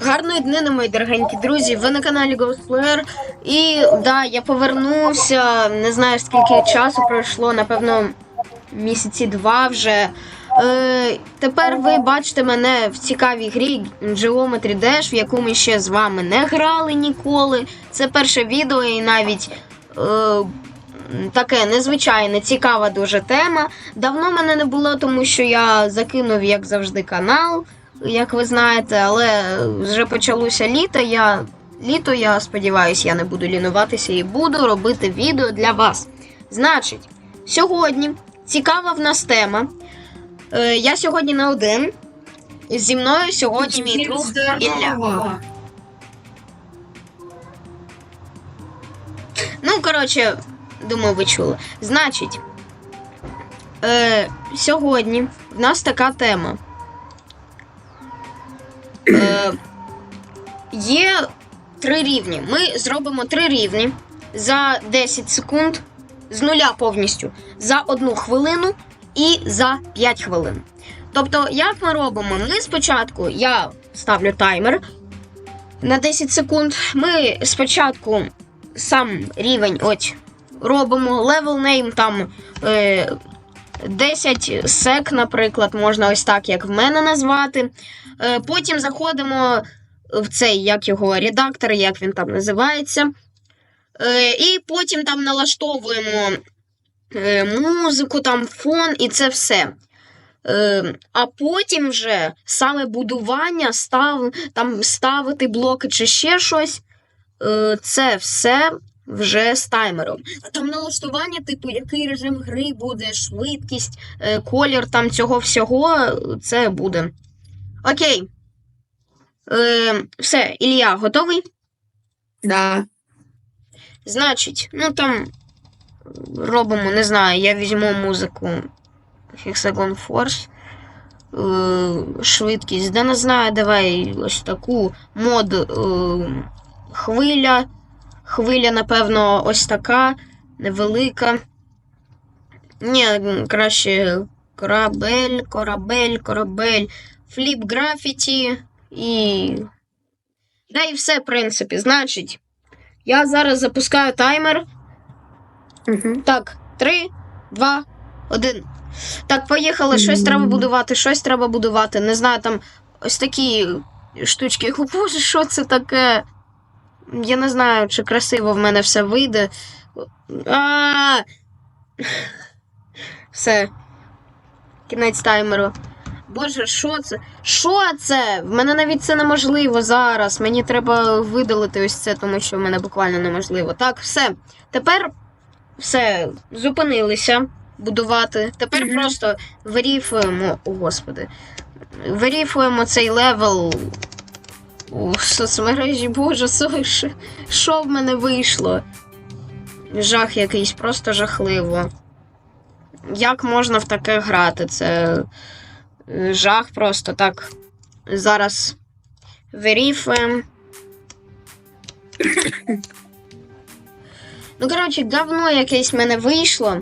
Гарної днини, мої дорогенькі друзі. Ви на каналі Ghostplayer. І да, я повернувся. Не знаю скільки часу пройшло, напевно, місяці два вже. Е, тепер ви бачите мене в цікавій грі Geometry Dash, в яку ми ще з вами не грали ніколи. Це перше відео і навіть. Е, Таке незвичайне, цікава дуже тема. Давно мене не було, тому що я закинув, як завжди, канал, як ви знаєте, але вже почалося літо. Я літо, я сподіваюся, я не буду лінуватися і буду робити відео для вас. Значить, сьогодні цікава в нас тема. Е, я сьогодні не один. Зі мною сьогодні мій друг Ілля. Ну, коротше, думаю, ви чули. Значить, е, сьогодні в нас така тема. Е, є три рівні. Ми зробимо три рівні за 10 секунд з нуля повністю за одну хвилину і за 5 хвилин. Тобто, як ми робимо? Ми спочатку я ставлю таймер на 10 секунд. Ми спочатку сам рівень ось робимо level name там е, 10 сек, наприклад, можна ось так, як в мене назвати. Е, потім заходимо в цей, як його, редактор, як він там називається. Е, і потім там налаштовуємо е, музику, там фон і це все. А потім вже саме будування, став, там ставити блоки чи ще щось. Це все вже з таймером. А там налаштування, типу, який режим гри буде, швидкість, колір там цього всього, це буде. Окей. Е, все, Ілля, готовий? Да. Значить, ну там робимо, не знаю, я візьму музику Hexagon Force. Е, швидкість. Да не знаю, давай ось таку мод е, хвиля. Хвиля, напевно, ось така, невелика. Ні, краще корабель, корабель, корабель, фліп графіті і. Да і все, в принципі. Значить, я зараз запускаю таймер. Угу. Так, три, два, один. Так, поїхали. Щось треба будувати, щось треба будувати. Не знаю, там ось такі штучки. О, Боже, що це таке? Я не знаю, чи красиво в мене все вийде. А! Все. Кінець таймеру. Боже, що це? Що це? В мене навіть це неможливо зараз. Мені треба видалити ось це, тому що в мене буквально неможливо. Так, все. Тепер все, зупинилися будувати. Тепер Мгм. просто виріфуємо. О, господи. Виріфуємо цей левел у соцмережі. Боже, со- що- в мене вийшло? Жах якийсь, просто жахливо. Як можна в таке грати? Це жах просто так. Зараз виріфуємо. Ну, коротше, говно якесь в мене вийшло.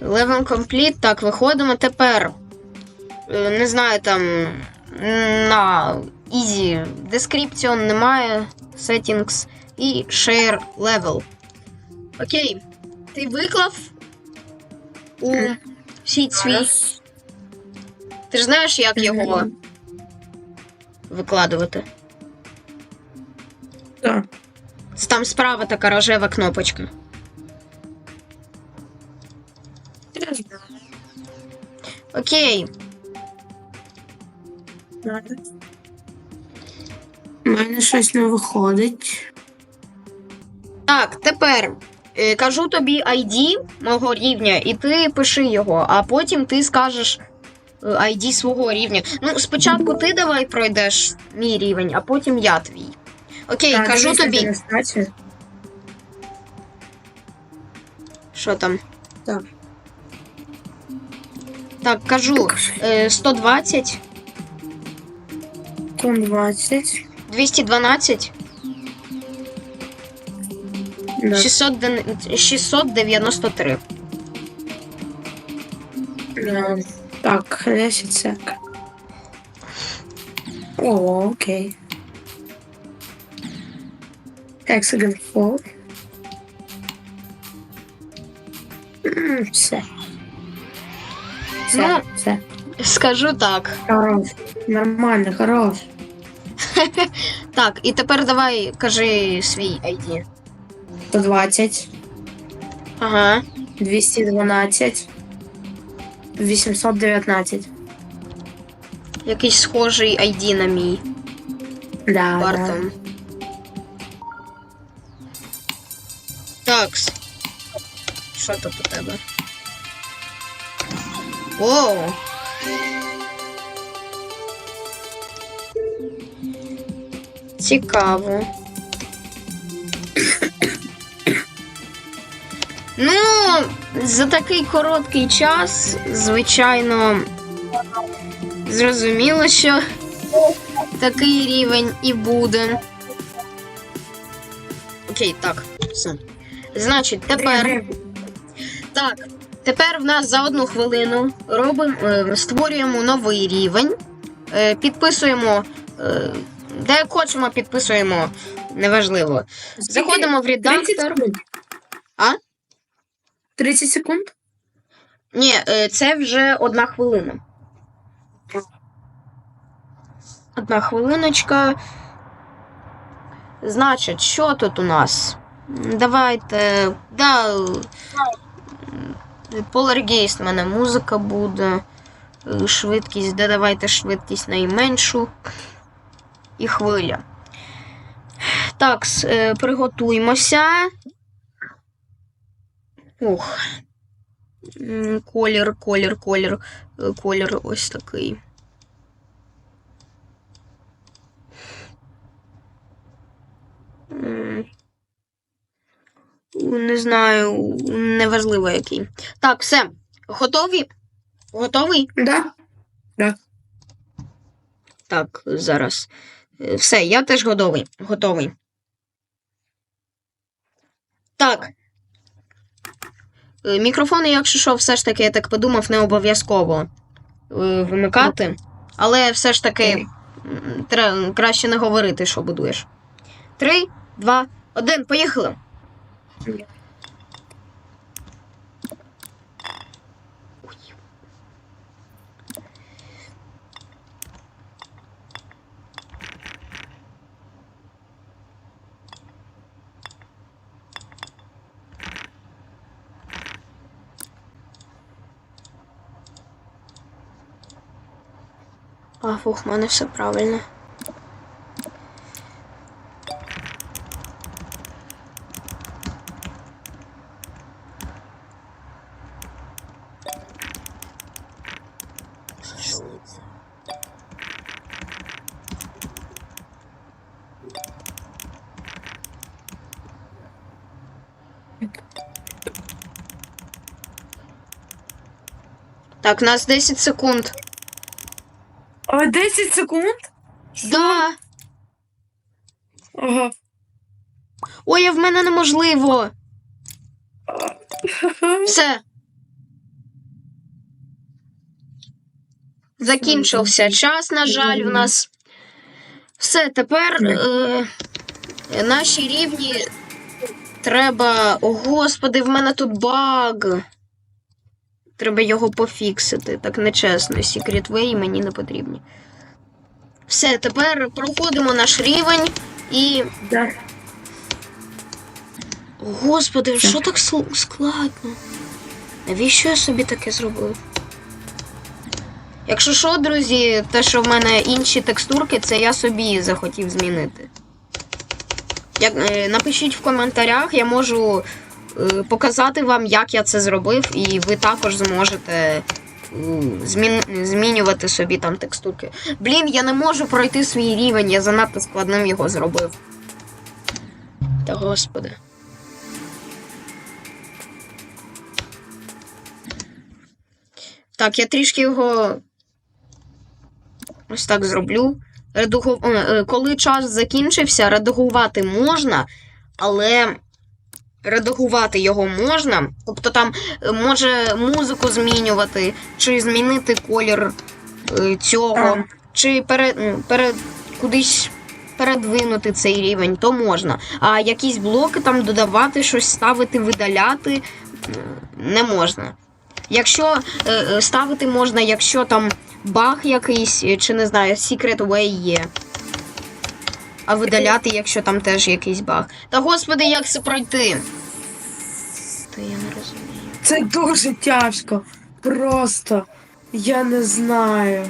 Level complete. Так, виходимо тепер. е, Не знаю, там на Easy Description немає. Settings і Share Level. Окей. Ти виклав у Мгм. сіть свій. Ти ж знаєш, як його викладувати? Да. Там справа така рожева кнопочка. Я знаю. Окей. У мене щось не виходить. Так, тепер е, кажу тобі ID мого рівня, і ти пиши його, а потім ти скажеш ID свого рівня. Ну, спочатку ти давай пройдеш мій рівень, а потім я твій. Окей, Так, кажу тобі. Що там? Так. Так, кажу е, 120, Тон 20. 212, Да. 600, ден- 693. Да. Так, 10 сек. О, окей. Hexagon Fall. Все. Все, Ну. все. Скажу так. Хорош. Нормально, хорош. Так, і тепер давай кажи свій ID. 120, Ага. 212, 819. Якийсь схожий ID на мій. Да, да. Бартом. Такс. Що тут у тебе? Оу. Цікаво. Ну, за такий короткий час, звичайно, зрозуміло, що такий рівень і буде. Окей, так. Все. Значить, тепер. Так. Тепер в нас за одну хвилину робимо, е, створюємо новий рівень, е, підписуємо. Е, де хочемо, підписуємо. Неважливо. Заходимо в 30 редактор. А? 30 секунд? Ні, е, це вже одна хвилина. Одна хвилиночка. Значить, що тут у нас? Давайте. Да. Поларгейст в мене музика буде. Е, Швидкість, да давайте швидкість найменшу. І хвиля. Так, с- М, Колір, колір, колір, е, колір ось такий. Не знаю, неважливо який. Так, все. Готові? Готовий? Да. Так, зараз. Е, Все, я теж готовий. Готовий. Так. Е, Мікрофони, якщо що, все ж таки, я так подумав, не обов'язково е, вимикати. Але все ж таки краще не говорити, що будуєш. Три, два, один, поїхали. А, фух, в мене все правильно. Так, у нас 10 секунд. О, 10 секунд? Да. Ага. Ой, а в мене неможливо. Все. Закінчився час, на жаль, у нас. Все, тепер е, наші рівні треба. О, господи, в мене тут баг. Треба його пофіксити. Так нечесно. Secret Way мені не потрібні. Все, тепер проходимо наш рівень і. Да. Господи, що так складно? Навіщо я собі таке зробив? Якщо що, друзі, те, що в мене інші текстурки, це я собі захотів змінити. Як, е, напишіть в коментарях, я можу показати вам, як я це зробив, і ви також зможете е, змін, змінювати собі там текстурки. Блін, я не можу пройти свій рівень, я занадто складним його зробив. Та господи. Так, я трішки його ось так зроблю. Редагу... е, е, Коли час закінчився, редагувати можна, але редагувати його можна. Тобто там е, може музику змінювати, чи змінити колір е, цього, чи пере... м, пере... кудись передвинути цей рівень, то можна. А якісь блоки там додавати, щось ставити, видаляти не можна. Якщо е, е, ставити можна, якщо там баг якийсь, е, чи не знаю, Secret Way є. А видаляти, якщо там теж якийсь баг. Та господи, як це пройти? Та я не розумію. Це дуже тяжко. Просто. Я не знаю.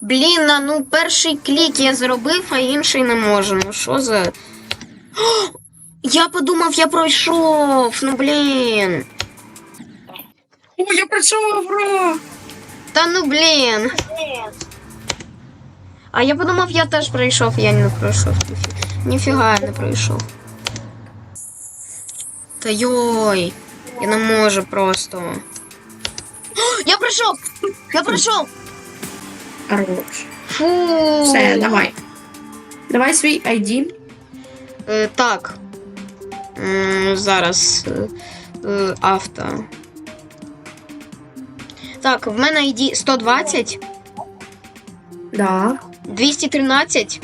Блін, а ну перший клік я зробив, а інший не можу. Ну що за. О, я подумав, я пройшов. Ну блін. О, я прийшов, бро! Та ну блін. А я подумав, я теж пройшов, я не пройшов. Ніфі- Ніфіга я не пройшов. Та йой. Я не можу просто. О, я пройшов! Я пройшов! Хорош. Фу. Все, давай. Давай свій ID. Е, так. М, зараз. Е, е, авто. Так, в мене ID 120, Да. 213,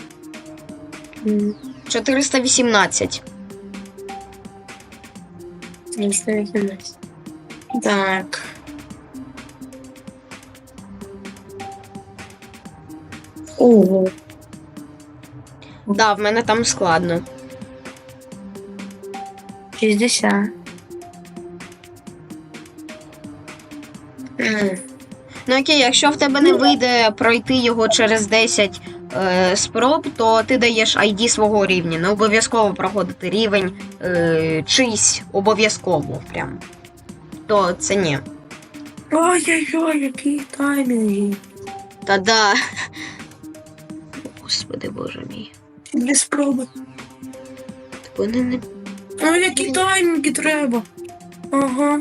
М, 418. 318. Так. Ого. Да, в мене там складно. 60. М, Ну окей, якщо в тебе не вийде пройти його через 10 е, спроб, то ти даєш ID свого рівня. Не обов'язково проходити рівень е, чийсь обов'язково прям. То це ні. Ой-ой-ой, які таймінги. Та да. Господи боже мій. Дві спроби. Вони не. Ну, які таймінги треба. Ага.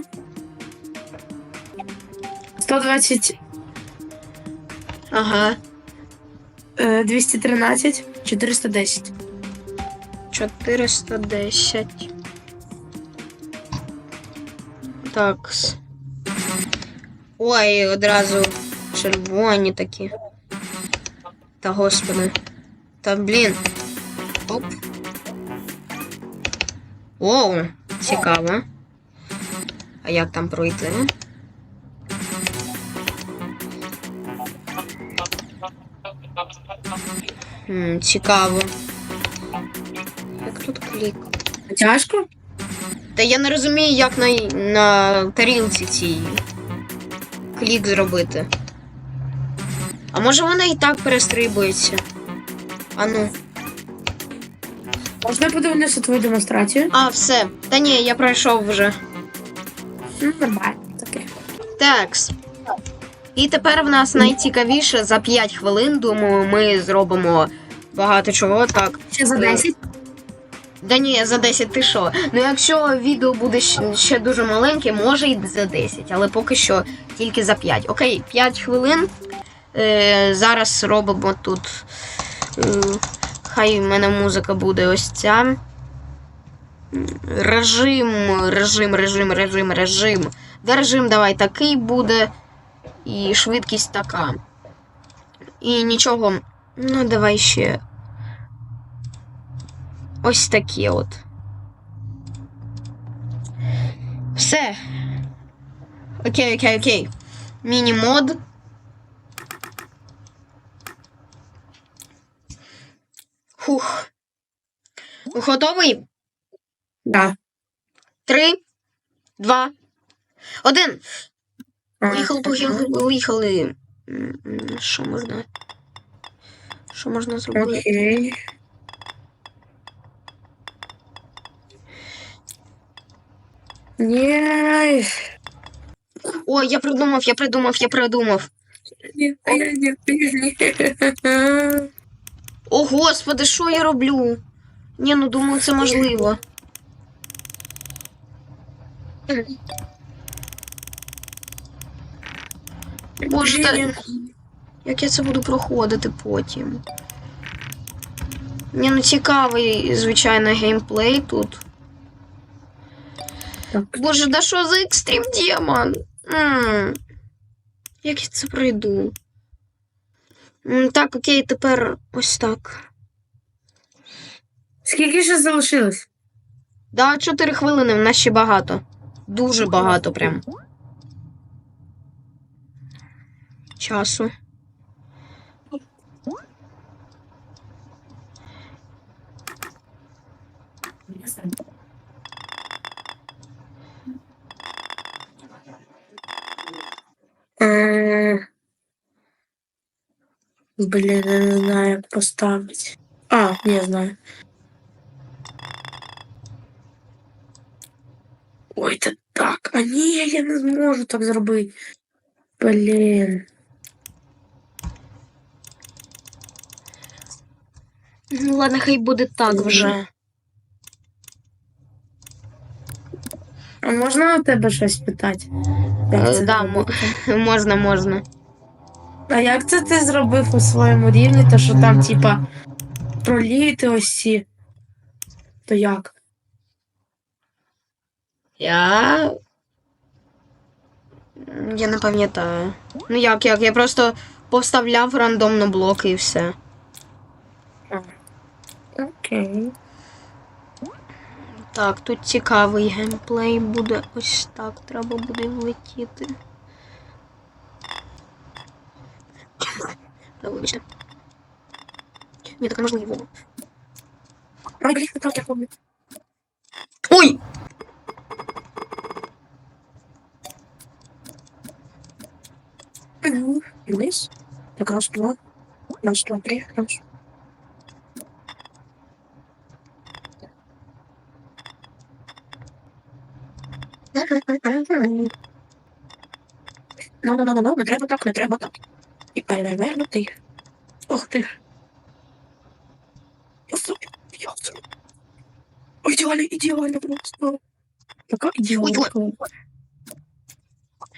120, Ага. е, 213, 410. 410. Так. Ой, одразу червоні такі. Та господи. Та блін. Оп. Оу, цікаво. А як там пройти? Хм, цікаво. Як тут клік? Тяжко? Та я не розумію, як на, на тарілці цій клік зробити. А може вона і так перестрибується? А ну. Можна подивитися твою демонстрацію? А, все. Та ні, я пройшов вже. Ну, нормально таке. Такс. І тепер в нас найцікавіше за 5 хвилин. Думаю, ми зробимо багато чого. Так. Ще за 10? Да ні, за 10 ти що? Ну якщо відео буде ще дуже маленьке, може і за 10, але поки що тільки за 5. Окей, 5 хвилин. Е, зараз робимо тут. Хай в мене музика буде ось ця. Режим, режим, режим, режим, режим. Де режим давай такий буде. І швидкість така. І нічого. Ну, давай ще Ось такі от. Все. Окей, окей, окей. Міні-мод. Хух. Готовий? Да. Три, два, один. А, Поїхали, м, Що можна? Що можна зробити? Окей. Ні. Ой, я придумав, я придумав, я придумав. Ні, ні, ні, ні. О, господи, що я роблю? Ні, ну думаю, це можливо. Боже, та... як я це буду проходити потім? Ні, ну цікавий, звичайно, геймплей тут. Так. Боже, да що за екстрім демон? М. Як я це пройду? М, Так, окей, тепер ось так. Скільки ще залишилось? Да, 4 хвилини, в нас ще багато. Дуже багато прям. Часу. Е, Блін, я не знаю, як поставити. А, ні, знаю. Ой, та так. А ні, я не зможу так зробити. Блін. Ну ладно, хай буде так вже. А можна у тебе щось питати? Як Е, це да, зробити? Можна, можна. А як це ти зробив у своєму рівні, то що там, типа, проліти ось ці? То як? Я. Я не пам'ятаю. Ну як, як? Я просто поставляв рандомно блоки і все. Окей. Так, тут цікавий геймплей буде ось так. Треба буде влетіти. Вибачте. Ні, так неможливо. Ой, блін, я помню. Ой! Вниз. Так, раз, два. Раз, два, три, раз. Ну, ну, ну, ну, ну, не треба так, не треба так. І перевернути. Ох ти. Я собі, я. Ой, ідеально, ідеально просто. Така ідеальна.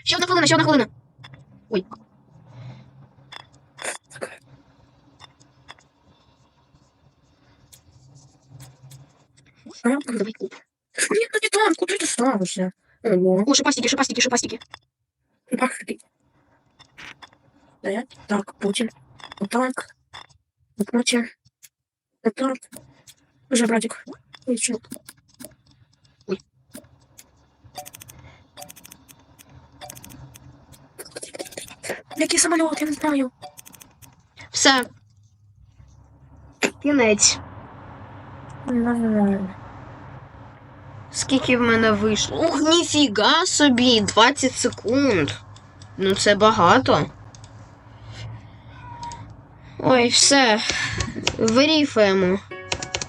Ще одна хвилина, ще одна хвилина. Така. А, Давай куб. Ні, ну не там, куди ти ставишся? Ого. О, шипастики, шипастики, шипастики. Так, таки. Стоять. Так, потім. Отак. Потім. Отак. Уже, братик. Ой, що? Ой. Який самоліт, я не знаю. Все. Кінець. Нормально. Скільки в мене вийшло? Ух, ніфіга собі, 20 секунд. Ну це багато. Ой, все. Виріфаємо.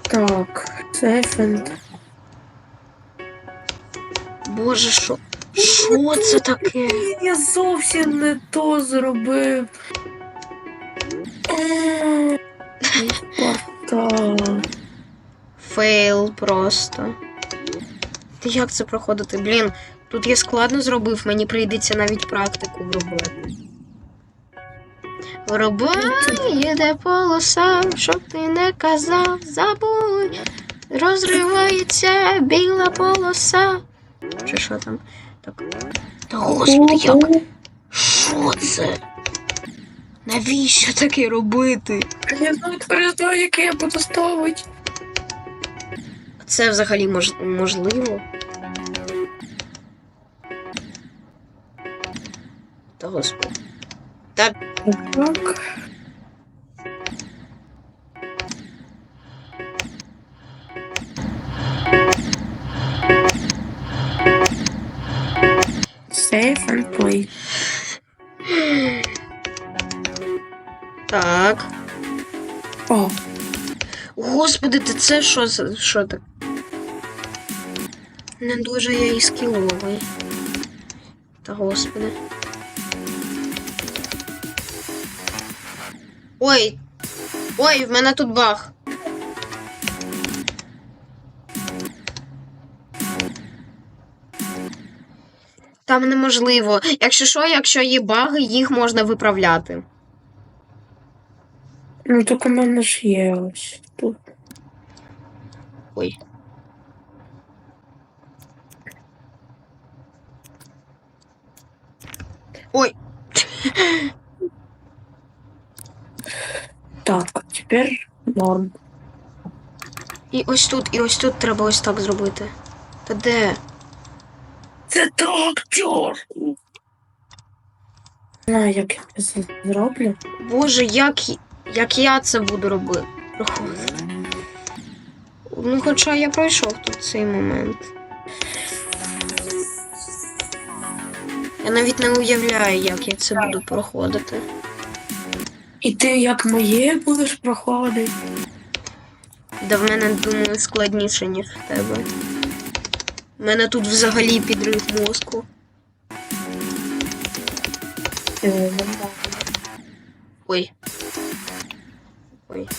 Так, це фенд. Боже, що? Що це таке? Я зовсім не то зробив. Е, Фейл просто. Та як це проходити? Блін, тут я складно зробив, мені прийдеться навіть практику робити. Врубай, їде полоса, щоб ти не казав, забудь. Розривається біла полоса. Чи що там? Так. Та господи, як? Що це? Навіщо таке робити? Я знаю, тепер знаю, яке я буду ставити. Це взагалі мож... можливо? Та господи. Та Так. Save and play. так. О, Господи, ти це що що так? Не дуже я і скіловий. Та господи. Ой. Ой, в мене тут баг. Там неможливо. Якщо що, якщо є баги, їх можна виправляти. ну так у мене ж є ось тут. Ой. Ой. Так, тепер норм. І ось тут, і ось тут треба ось так зробити. Та де? Це так чорно. Знаю, як я це зроблю. Боже, як, як я це буду робити? Проходити. Ну, хоча я пройшов тут цей момент. Я навіть не уявляю, як я це буду проходити. І ти як моє будеш проходити. Да в мене, думаю, складніше, ніж в тебе. У мене тут взагалі підрив мозку. Ой. Ой.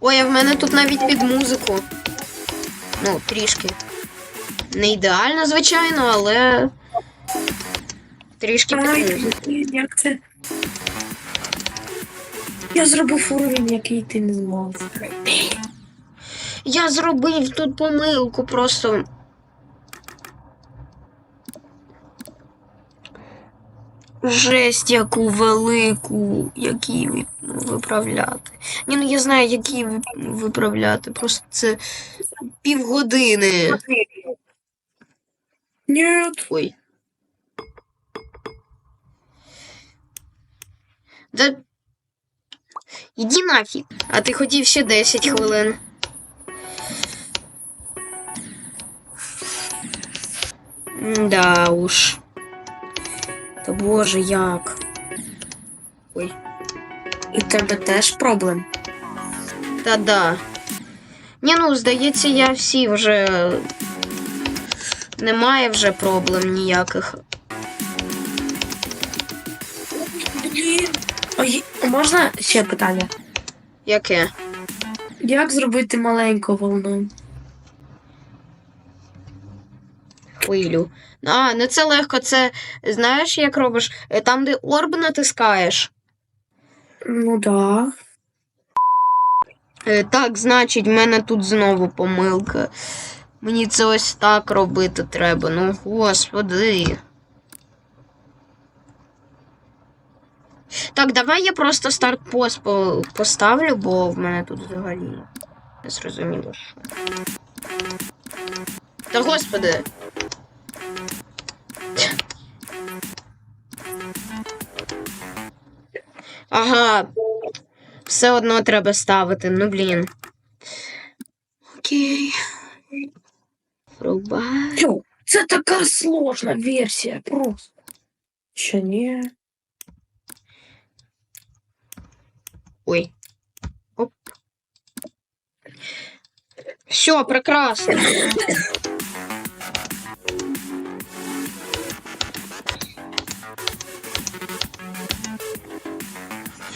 Ой, а в мене тут навіть під музику. Ну, трішки. Не ідеально, звичайно, але. Трішки під як це? Я зробив уровень, який ти не змог. Я зробив тут помилку просто. Жесть, яку велику, які виправляти. Ні, ну я знаю, які ви- виправляти. Просто це півгодини. Нет. Ой. Да. Іди нафіг. А ти хотів ще 10 хвилин. Да уж. Боже, як. Ой. І в тебе теж проблем. Та да. Ні, ну, здається, я всі вже. Немає вже проблем ніяких. Ой, можна ще питання? Яке? Як зробити маленьку волну? Хвилю. А, ну це легко. Це знаєш, як робиш? Е, Там, де орб натискаєш. Ну да. Е, Так, значить, в мене тут знову помилка. Мені це ось так робити треба. Ну, господи. Так, давай я просто старт пост поставлю, бо в мене тут взагалі не зрозуміло, що. Та господи. Ага. Все одно треба ставити, ну блін. Окей. Врубай. Тю, це така сложна версія просто. Ще ні. Ой. Оп. Все, прекрасно.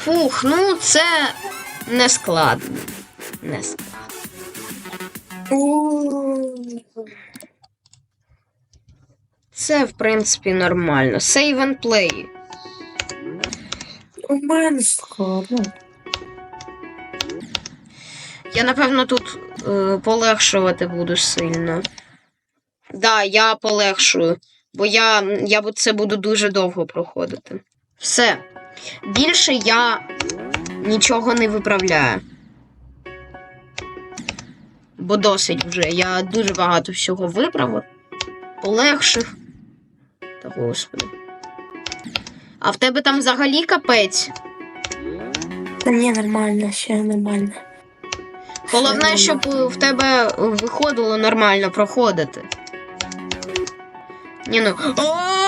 Фух, ну це не складно. Не складно. Це, в принципі, нормально. Save and play. У мене складно. Я, напевно, тут е, полегшувати буду сильно. Да, я полегшую, бо я, я це буду дуже довго проходити. Все. Більше я нічого не виправляю. Бо досить вже. Я дуже багато всього виправив, полегшив. Та господи. А в тебе там взагалі капець. Та ні, нормально, ще нормально. Головне, щоб в тебе виходило нормально проходити. Ні, ну. А,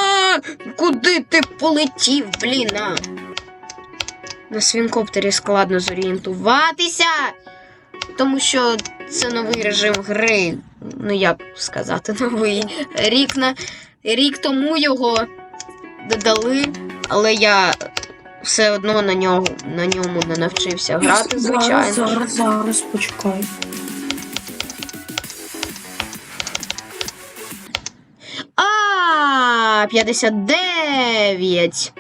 Куди ти полетів, блін? а? На свінкоптері складно зорієнтуватися. Тому що це новий режим гри. Ну, як сказати, новий. Рік на рік тому його додали, але я все одно на нього на ньому не навчився грати, звичайно. Зараз, зараз, зараз, почекай. А, 59.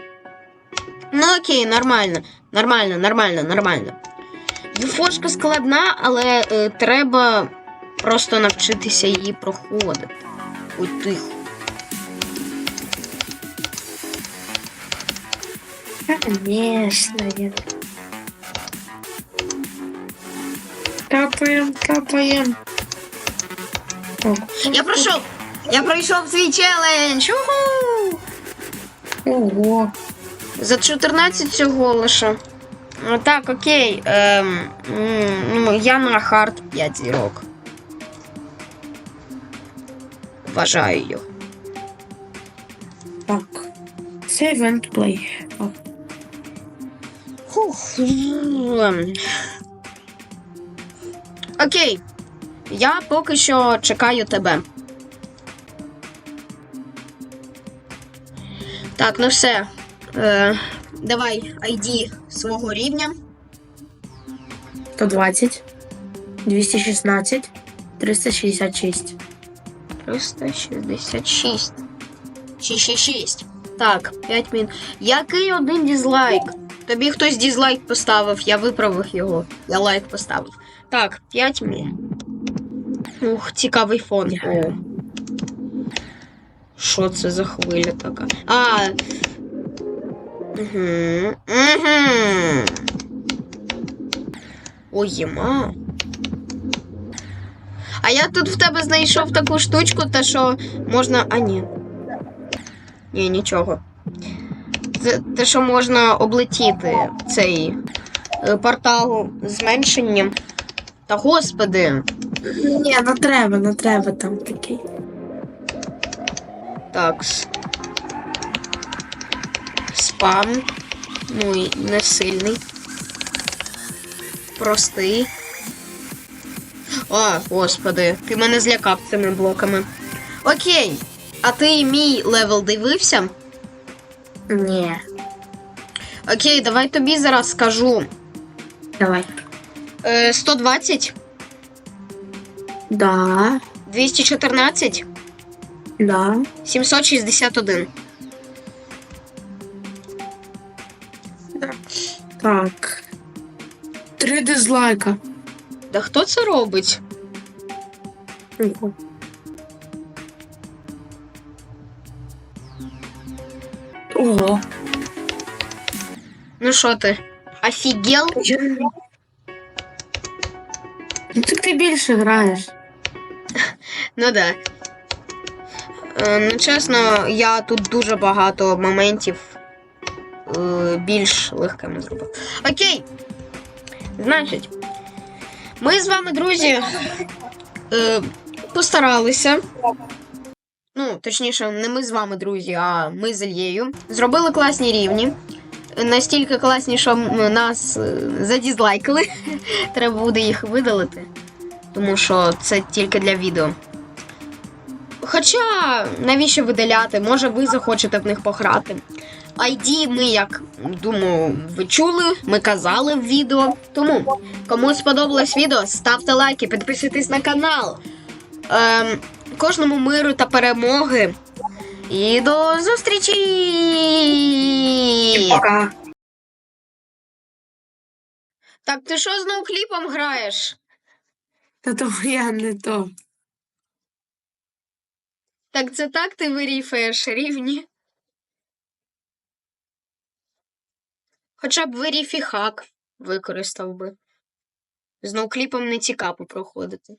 Ну окей, нормально. Нормально, нормально, нормально. Юфошка складна, але е, треба просто навчитися її проходити. Ой, тихо. Конечно, я. Капаем, капаем. Я пройшов! Я пройшов свій челендж! Уху! Ого. За 14 всього лише. Ну, Так, окей. Ем, ну, я на хард 5 зірок. Вважаю його. Так. Save and play. Так. Ем. Окей. Я поки що чекаю тебе. Так, ну все. Е, давай ID свого рівня. 120, 216, 366. 366. 666. Так, 5 мін. Який один дізлайк? Тобі хтось дізлайк поставив, я виправив його. Я лайк поставив. Так, 5 мін. Ух, цікавий фон. О. Що це за хвиля така? А. Угу. Угу. Ой, єма. А я тут в тебе знайшов таку штучку, та що можна. А ні. Ні, нічого. Те, що можна облетіти цей е, портал зменшенням. Та господи. Ні, не треба, не треба там такий. Так. Спам. Ну і не сильний. Простий. О, господи, ти мене злякав цими блоками. Окей. А ти мій левел дивився? Ні. Окей, давай тобі зараз скажу. Давай. Е, 120, Да, 214, да. 761. Так. Три дизлайка. Да хто це робить? Ого. Ого. Ну що ти? Офігел? Ну так ти більше граєш. Ну да. Е, ну, чесно, я тут дуже багато моментів е, більш легкими зробив. Окей. Значить, ми з вами, друзі, е, постаралися. Ну, точніше, не ми з вами, друзі, а ми з Ільєю. Зробили класні рівні. Настільки класні, що нас задізлайкали. Треба буде їх видалити. Тому що це тільки для відео. Хоча, навіщо видаляти? Може, ви захочете в них пограти. ID ми, як думаю, ви чули, ми казали в відео. Тому, кому сподобалось відео, ставте лайки, підписуйтесь на канал. Ем, кожному миру та перемоги. І до зустрічі! Пока. Так, ти що знову кліпом граєш? Та то я не то. Так це так ти виріфаєш рівні? Хоча б виріфі хак використав би. З ноукліпом не цікаво проходити.